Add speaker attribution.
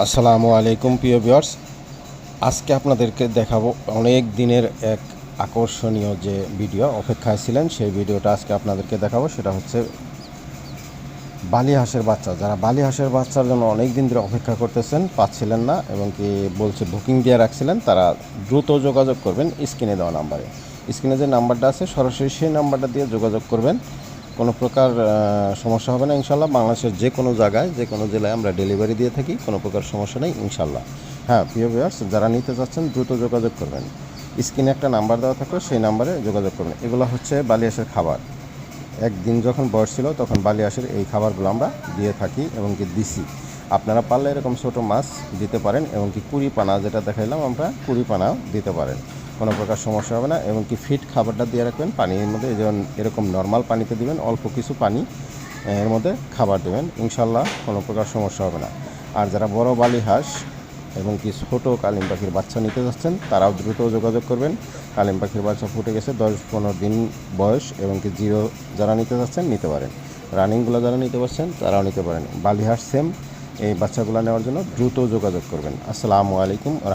Speaker 1: আসসালামু আলাইকুম, প্রিয় ভিউয়ার্স। আজকে আপনাদেরকে দেখাবো অনেক দিনের এক আকর্ষণীয় যে ভিডিও, অপেক্ষায় ছিলেন। সেই ভিডিওটা আজকে আপনাদেরকে দেখাবো। সেটা হচ্ছে বালি হাঁসের বাচ্চা। যারা বালি হাঁসের বাচ্চার জন্য অনেক দিন ধরে অপেক্ষা করতেছেন, পাচ্ছিলেন না, এবং কি বলছে, বুকিং দিয়ে রাখছিলেন, তারা দ্রুত যোগাযোগ করবেন স্ক্রিনে দেওয়া নাম্বারে। স্ক্রিনে যে নাম্বারটা আছে, সরাসরি সেই নাম্বারটা দিয়ে যোগাযোগ করবেন। কোনো প্রকার সমস্যা হবে না ইনশাল্লাহ। বাংলাদেশের যে কোনো জায়গায়, যে কোনো জেলায় আমরা ডেলিভারি দিয়ে থাকি, কোনো প্রকার সমস্যা নেই ইনশাল্লাহ। হ্যাঁ প্রিয় ভিউয়ার্স যারা নিতে চাচ্ছেন, দ্রুত যোগাযোগ করবেন। স্ক্রিনে একটা নাম্বার দেওয়া থাকলে, সেই নাম্বারে যোগাযোগ করবেন। এগুলো হচ্ছে বালিয়াসের খাবার। একদিন যখন বয়স ছিল, তখন বালিয়াসের এই খাবারগুলো আমরা দিয়ে থাকি এবং কি দিছি। আপনারা পারলে এরকম ছোটো মাছ দিতে পারেন এবং কি কুড়ি পানা যেটা দেখাইলাম আমরা, কুড়ি পানাও দিতে পারেন। কোনো প্রকার সমস্যা হবে না এবং কি ফিট খাবারটা দিয়ে রাখবেন, পানির মধ্যে যেমন এরকম নর্মাল পানিতে দিবেন, অল্প কিছু পানি এর মধ্যে খাবার দেবেন ইনশাল্লাহ কোনো প্রকার সমস্যা হবে না। আর যারা বড় বালি হাঁস এবং কি ছোটো কালিম পাখির বাচ্চা নিতে যাচ্ছেন, তারাও দ্রুত যোগাযোগ করবেন। কালিম পাখির বাচ্চা ফুটে গেছে দশ পনেরো দিন বয়স এবং কি জিরো যারা নিতে যাচ্ছেন, নিতে পারেন। রানিংগুলো যারা নিতে পারছেন, তারাও নিতে পারেন। বালিহাস সেম এই বাচ্চাগুলো নেওয়ার জন্য দ্রুত যোগাযোগ করবেন। আসসালামু আলাইকুম